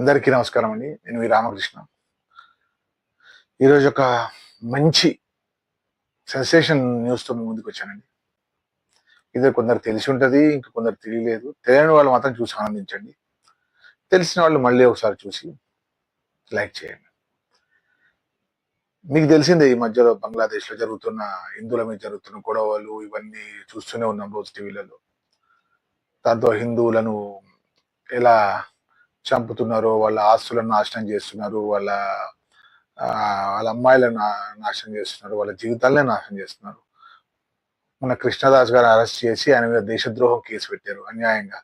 అందరికీ నమస్కారం అండి. నేను మీ రామకృష్ణ. ఈరోజు ఒక మంచి సెన్సేషన్ న్యూస్తో మీ ముందుకు వచ్చానండి. ఇది కొందరు తెలిసి ఉంటుంది ఇంకా కొందరు తెలియలేదు. తెలియని వాళ్ళు మాత్రం చూసి ఆనందించండి. తెలిసిన వాళ్ళు మళ్ళీ ఒకసారి చూసి లైక్ చేయండి. మీకు తెలిసిందే ఈ మధ్యలో బంగ్లాదేశ్లో జరుగుతున్న హిందువుల మీద జరుగుతున్న గొడవలు ఇవన్నీ చూస్తూనే ఉన్నాం రోజు టీవీలలో. దాంతో హిందువులను ఎలా చంపుతున్నారు వాళ్ళ ఆస్తులను నాశనం చేస్తున్నారు వాళ్ళ వాళ్ళ అమ్మాయిలను నాశనం చేస్తున్నారు వాళ్ళ జీవితాలనే నాశనం చేస్తున్నారు. మన కృష్ణదాస్ గారు అరెస్ట్ చేసి ఆయన మీద దేశద్రోహం కేసు పెట్టారు అన్యాయంగా.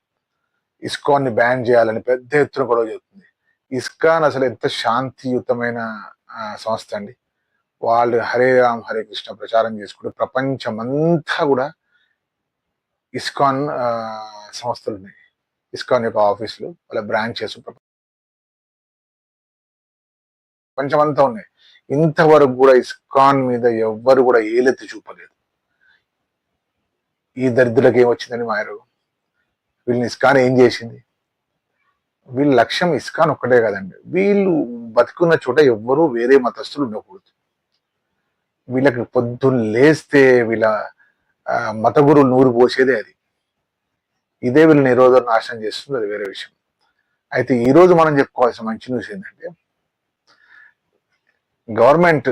ఇస్కాన్ని బ్యాన్ చేయాలని పెద్ద ఎత్తున గొడవ జరుగుతుంది. ఇస్కాన్ అసలు ఎంత శాంతియుతమైన సంస్థ అండి. వాళ్ళు హరే రామ్ హరే కృష్ణ ప్రచారం చేసుకుంటూ ప్రపంచమంతా కూడా ఇస్కాన్ సంస్థలు ఉన్నాయి ఇస్కాన్ యొక్క ఆఫీసులు వాళ్ళ బ్రాంచెస్ ప్రపంచమంతా ఉన్నాయి. ఇంతవరకు కూడా ఇస్కాన్ మీద ఎవ్వరు కూడా ఏలెత్తి చూపలేదు. ఈ దరిద్రులకు ఏమొచ్చిందని మాయరోగం వీళ్ళని ఇస్కాన్ ఏం చేసింది? వీళ్ళ లక్ష్యం ఇస్కాన్ ఒక్కటే కదండి. వీళ్ళు బతుకున్న చోట ఎవ్వరూ వేరే మతస్థులు ఉండకూడదు. వీళ్ళకి పొద్దున్న లేస్తే వీళ్ళ ఆ, మత నూరు పోసేదే అది. ఇదే వీళ్ళని రోజు నాశనం చేస్తుంది అది వేరే విషయం. అయితే ఈ రోజు మనం చెప్పుకోవాల్సిన మంచి న్యూస్ ఏంటంటే గవర్నమెంట్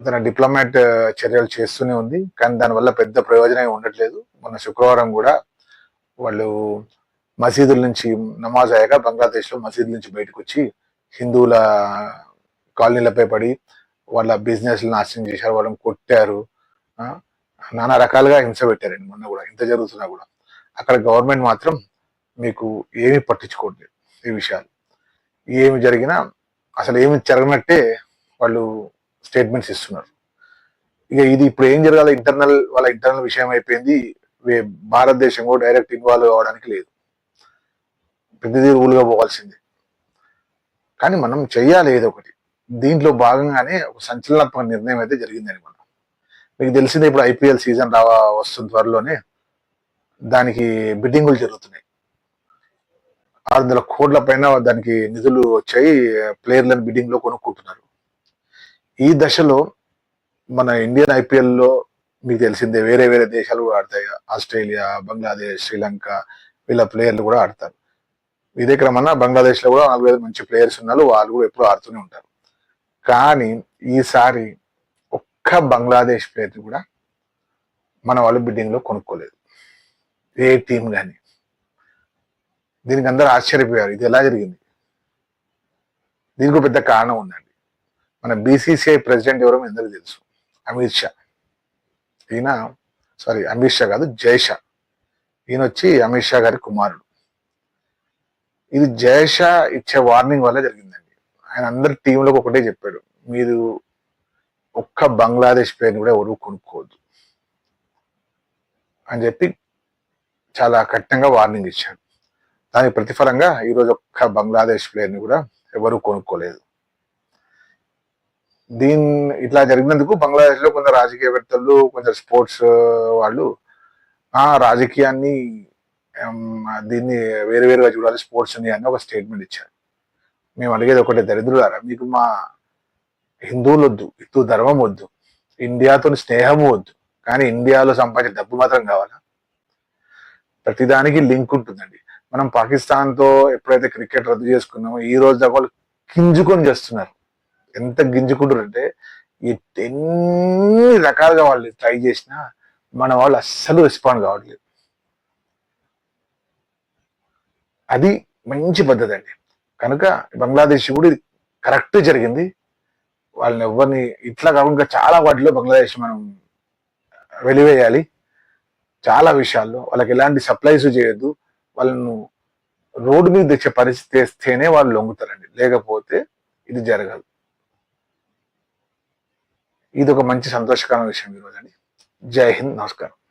తన డిప్లొమాట్ uh, చర్యలు చేస్తూనే ఉంది కానీ దానివల్ల పెద్ద ప్రయోజనం ఉండట్లేదు. మొన్న శుక్రవారం కూడా వాళ్ళు మసీదుల నుంచి నమాజ్ అయ్యాక బంగ్లాదేశ్లో మసీదుల నుంచి బయటకు వచ్చి హిందువుల కాలనీలపై పడి వాళ్ళ బిజినెస్ నాశనం చేశారు వాళ్ళని కొట్టారు. నానా రకాలుగా హింస పెట్టారండి మొన్న కూడా ఇంత జరుగుతున్నా కూడా. అక్కడ గవర్నమెంట్ మాత్రం మీకు ఏమీ పట్టించుకోవట్లేదు ఈ విషయాలు. ఏమి జరిగినా అసలు ఏమి జరగనట్టే వాళ్ళు స్టేట్మెంట్స్ ఇస్తున్నారు. ఇక ఇది ఇప్పుడు ఏం జరగాలి ఇంటర్నల్ వాళ్ళ ఇంటర్నల్ విషయం అయిపోయింది. భారతదేశం కూడా డైరెక్ట్ ఇన్వాల్వ్ అవ్వడానికి లేదు. ప్రతిదీ రూల్గా పోవాల్సిందే. కానీ మనం చెయ్యాలి ఏదో ఒకటి. దీంట్లో భాగంగానే ఒక సంచలనాత్మక నిర్ణయం అయితే జరిగిందని మనం మీకు తెలిసిందే ఇప్పుడు ఐపీఎల్ సీజన్ రావా వస్తుంది త్వరలోనే. దానికి బిడ్డింగులు జరుగుతున్నాయి. ఆరు వందల కోట్ల పైన దానికి నిధులు వచ్చాయి ప్లేయర్లను బిడ్డింగ్లో కొనుక్కుంటున్నారు. ఈ దశలో మన ఇండియన్ ఐపీఎల్లో మీకు తెలిసిందే వేరే వేరే దేశాలు కూడా ఆడతాయి. ఆస్ట్రేలియా బంగ్లాదేశ్ శ్రీలంక వీళ్ళ ప్లేయర్లు కూడా ఆడతారు. ఇదే క్రమన్నా బంగ్లాదేశ్లో కూడా నాలుగు ఐదు మంచి ప్లేయర్స్ ఉన్నారు వాళ్ళు కూడా ఎప్పుడు ఆడుతూనే ఉంటారు. కానీ ఈసారి ఒక్క బంగ్లాదేశ్ ప్లేయర్ కూడా మన వాళ్ళు బిడ్డింగ్లో కొనుక్కోలేదు. ఏ టీం కానీ దీనికి అందరూ ఆశ్చర్యపోయారు. ఇది ఎలా జరిగింది? దీనికి ఒక పెద్ద కారణం ఉందండి. మన బీసీసీఐ ప్రెసిడెంట్ ఎవరో ఎందుకు అందరికీ తెలుసు. అమిత్ షా. ఈయన సారీ అమిత్ షా కాదు జయషా ఈయన వచ్చి అమిత్ షా గారి కుమారుడు. ఇది జయషా ఇచ్చే వార్నింగ్ వల్ల జరిగిందండి. ఆయన అందరి టీంలోకి ఒకటే చెప్పాడు. మీరు ఒక్క బంగ్లాదేశ్ ప్లేయర్ని కూడా ఎవరు కొనుక్కోవద్దు. అని చెప్పి చాలా కఠినంగా వార్నింగ్ ఇచ్చాడు దానికి ప్రతిఫలంగా ఈరోజు ఒక్క బంగ్లాదేశ్ ప్లేయర్ని కూడా ఎవరూ కొనుక్కోలేదు. దీని ఇట్లా జరిగినందుకు బంగ్లాదేశ్లో కొందరు రాజకీయవేత్తలు కొందరు స్పోర్ట్స్ వాళ్ళు ఆ రాజకీయాన్ని దీన్ని వేరు వేరుగా చూడాలి స్పోర్ట్స్ని అని ఒక స్టేట్మెంట్ ఇచ్చారు. మేము అడిగేది ఒకటే దరిద్రులారా మీకు మా హిందువులు వద్దు హిందూ ధర్మం వద్దు ఇండియాతో స్నేహం వద్దు కానీ ఇండియాలో సంపాదించే డబ్బు మాత్రం కావాలా? ప్రతిదానికి లింక్ ఉంటుందండి. మనం పాకిస్తాన్తో ఎప్పుడైతే క్రికెట్ రద్దు చేసుకున్నామో ఈ రోజు దాకా వాళ్ళు గింజుకొని చేస్తున్నారు. ఎంత గింజుకుంటారంటే ఎన్ని రకాలుగా వాళ్ళు ట్రై చేసినా మన వాళ్ళు అస్సలు రెస్పాండ్ కావట్లేదు. అది మంచి పద్ధతి అండి కనుక బంగ్లాదేశ్ కూడా ఇది కరెక్ట్ జరిగింది. వాళ్ళని ఎవరిని ఇట్లా కాకుండా చాలా వాటిలో బంగ్లాదేశ్ మనం వెలివేయాలి. చాలా విషయాల్లో వాళ్ళకి ఎలాంటి సప్లైస్ చేయొద్దు వాళ్ళను రోడ్డు మీద తెచ్చే పరిస్థితి తెస్తేనే వాళ్ళు లొంగుతారండి. లేకపోతే ఇది జరగదు. ఇది ఒక మంచి సంతోషకరమైన విషయం ఈరోజు అండి జై హింద్. నమస్కారం.